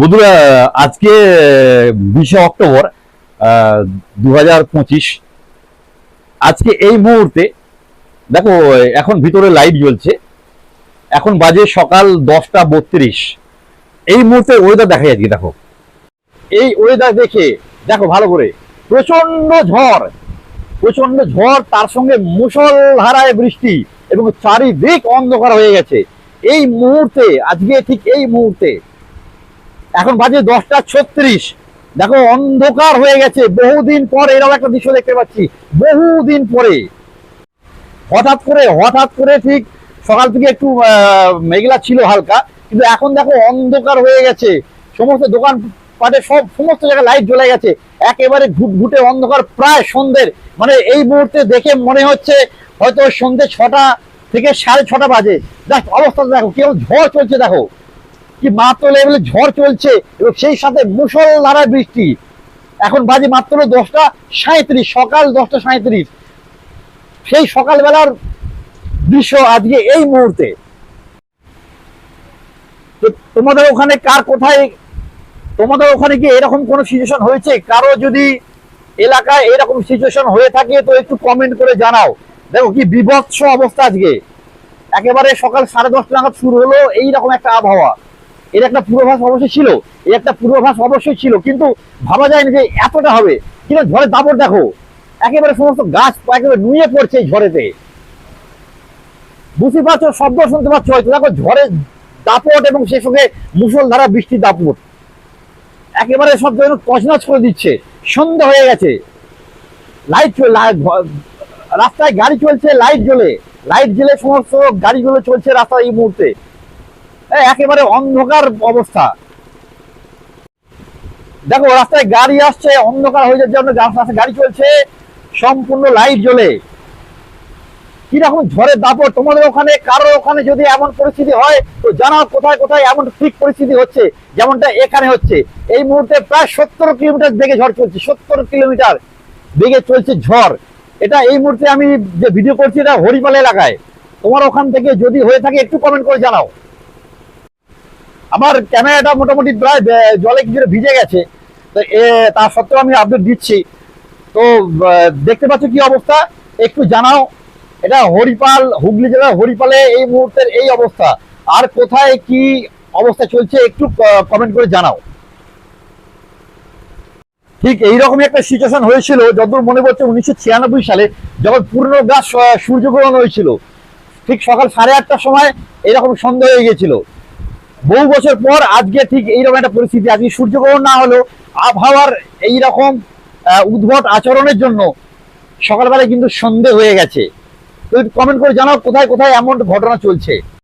বন্ধুরা, আজকে বিশে অক্টোবর দু হাজার পঁচিশ। আজকে এই মুহূর্তে, দেখো, এখন ভিতরে লাইট জ্বলছে। এখন বাজে সকাল দশটা বত্রিশ। এই মুহূর্তে ওয়েদার দেখা যাচ্ছে দেখো। এই ওয়েদার দেখে, দেখো, ভালো করে। প্রচণ্ড ঝড়। প্রচণ্ড ঝড়, তার সঙ্গে মুষলধারায় বৃষ্টি এবং চারিদিক অন্ধকার হয়ে গেছে। এই মুহূর্তে, আজকে ঠিক এই মুহূর্তে এখন বাজে দশটা ছত্রিশ। দেখো, অন্ধকার হয়ে গেছে। বহুদিন পর এরকম একটা দৃশ্য দেখতে পাচ্ছি। বহুদিন পরে। হঠাৎ করে হঠাৎ করে ঠিক সকাল থেকে একটু মেঘলা ছিল হালকা, কিন্তু এখন দেখো অন্ধকার হয়ে গেছে। সমস্ত দোকান পাটে সব, সমস্ত জায়গায় লাইট জ্বলে গেছে। একেবারে ঘুটঘুটে অন্ধকার, প্রায় সন্ধ্যের। মানে এই মুহূর্তে দেখে মনে হচ্ছে হয়তো সন্ধ্যে ছটা থেকে সাড়ে ছটা বাজে। দেখ অবস্থা দেখো কেউ ঝড় চলছে দেখো। কি মাত্র লেভেলে ঝড় চলছে এবং সেই সাথে মুসলধারায় বৃষ্টি। এখন বাজে মাত্র দশটা সাঁত্রিশ সকাল দশটা সাঁত্রিশ সেই সকালবেলার দৃশ্য আজকে এই মুহূর্তে। তোমাদের ওখানে কার কোথায়, তোমাদের ওখানে কি এরকম কোন সিচুয়েশন হয়েছে? কারও যদি এলাকায় এরকম সিচুয়েশন হয়ে থাকে তো একটু কমেন্ট করে জানাও। দেখো কি বিভৎস অবস্থা আজকে। একেবারে সকাল সাড়ে দশটা নাগাদ শুরু হলো, এইরকম একটা আবহাওয়া। এর একটা পূর্বাভাস অবশ্যই ছিল, এর একটা পূর্বাভাস অবশ্যই ছিল, কিন্তু ভাবা যায়নি যে এতটা হবে। কিন্তু ঝড়ের দাপট দেখো, একেবারে সমস্ত গাছ একেবারে নুয়ে পড়ছে এই ঝড়েতে। বুঝতে পারছ? শব্দ শুনতে পাচ্ছ হয়তো। দেখো, ঝড়ের দাপট এবং সে সঙ্গে মুসলধারা বৃষ্টির দাপট। একেবারে সব যেন তছনছ করে দিচ্ছে। সন্ধ্যা হয়ে গেছে। লাইট রাস্তায় গাড়ি চলছে, লাইট জ্বলে। লাইট জ্বলে সমস্ত গাড়িগুলো চলছে রাস্তায় এই মুহূর্তে। একেবারে অন্ধকার অবস্থা। দেখো, রাস্তায় গাড়ি আসছে, অন্ধকার হয়ে যাচ্ছে রাস্তায় গাড়ি চলছে, সম্পূর্ণ লাইট জ্বলে। কীরকম ঝড়ের দাপট, তোমাদের ওখানে কারও ওখানে যদি এমন পরিস্থিতি হয়, তো জানাও কোথায় কোথায় এমন ঠিক পরিস্থিতি হচ্ছে, যেমনটা এখানে হচ্ছে। এই মুহূর্তে প্রায় সত্তর কিলোমিটার বেগে ঝড় চলছে, সত্তর কিলোমিটার বেগে চলছে ঝড়। এটা এই মুহূর্তে আমি যে ভিডিও করছি, এটা হরিপাল এলাকায়। তোমার ওখান থেকে যদি হয়ে থাকে, একটু কমেন্ট করে জানাও। আমার ক্যামেরাটা মোটামুটি প্রায় জলে কিছুটা ভিজে গেছে। তো তা সত্ত্বেও আমি আপডেট দিচ্ছি। তো দেখতে পাচ্ছ কি অবস্থা? একটু জানাও। এটা হরিপাল, হুগলি জেলার হরিপালে এই মুহূর্তের এই অবস্থা। আর কোথায় কি অবস্থা চলছে একটু কমেন্ট করে জানাও। ঠিক এইরকমই একটা সিচুয়েশন হয়েছিল, যতদূর মনে পড়ছে উনিশশো ছিয়ানব্বই সালে, যখন পূর্ণ গাছ সূর্যগ্রহণ হয়েছিল। ঠিক সকাল সাড়ে আটটার সময় এরকম সন্ধ্যা হয়ে গেছিল বহু বছর পর আজকে ঠিক এইরকম একটা পরিস্থিতি। আজকে সূর্যগ্রহণ না হলো আবহাওয়ার এইরকম উদ্ভট আচরণের জন্য সকালবেলায় কিন্তু সন্ধে হয়ে গেছে। তো কমেন্ট করে জানাও কোথায় কোথায় এমন ঘটনা চলছে।